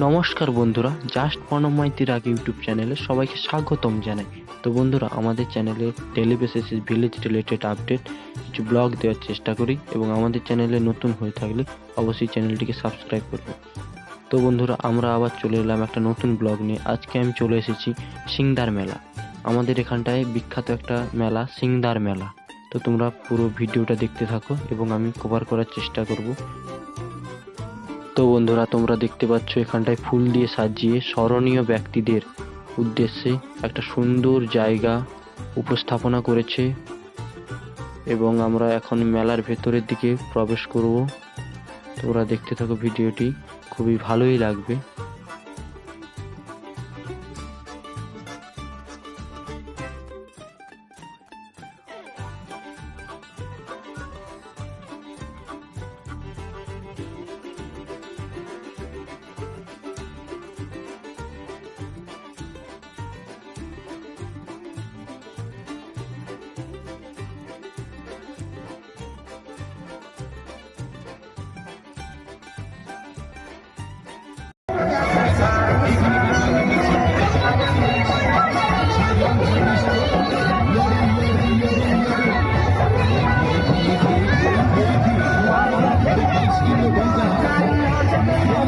নমস্কার বন্ধুরা, জাস্ট প্রণমাইতির আগে ইউটিউব চ্যানেলে সবাইকে স্বাগতম জানাই। তো বন্ধুরা, আমাদের চ্যানেলে daily basis village related update, কিছু ব্লগ দেওয়ার চেষ্টা করি এবং আমাদের চ্যানেলে নতুন হয়ে থাকলে অবশ্যই চ্যানেলটিকে সাবস্ক্রাইব করবে। তো বন্ধুরা, আমরা আবার চলে এলাম একটা নতুন ব্লগ নিয়ে। আজকে আমি চলে এসেছি সিংদার মেলা। আমাদের এখানটায় বিখ্যাত একটা মেলা, সিংদার মেলা। তো তোমরা পুরো ভিডিওটা দেখতে থাকো এবং আমি কভার করার চেষ্টা করব। তো বন্ধুরা, তোমরা দেখতে পাচ্ছ এখানটায় ফুল দিয়ে সাজিয়ে স্মরণীয় ব্যক্তিদের উদ্দেশ্যে একটা সুন্দর জায়গা উপস্থাপনা করেছে এবং আমরা এখন মেলার ভেতরের দিকে প্রবেশ করব। তোমরা দেখতে থাকো ভিডিওটি, খুবই ভালোই লাগবে।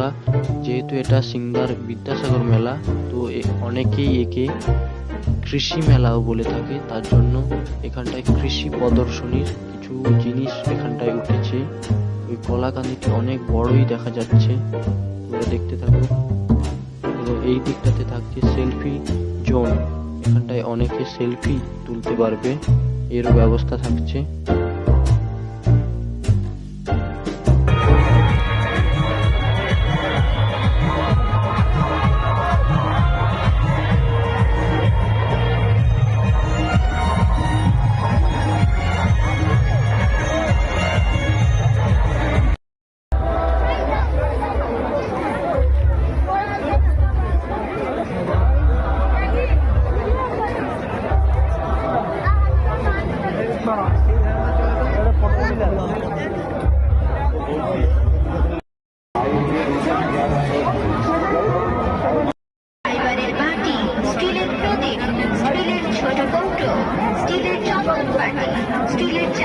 বন্ধুরা, যেহেতু এটা সিংদার বিদ্যাসাগর মেলা, তো অনেকেই একে কৃষি মেলাও বলে থাকে। তার জন্য এখানটায় কৃষি প্রদর্শনীর কিছু জিনিস এখানটায় উঠেছে। ওই কলাকান্দিটি অনেক বড়ই দেখা যাচ্ছে। তোমরা দেখতে থাকো। এবং এই দিকটাতে থাকছে সেলফি জোন। এখানটায় অনেকে সেলফি তুলতে পারবে। এর ব্যবস্থা থাকছে। Let's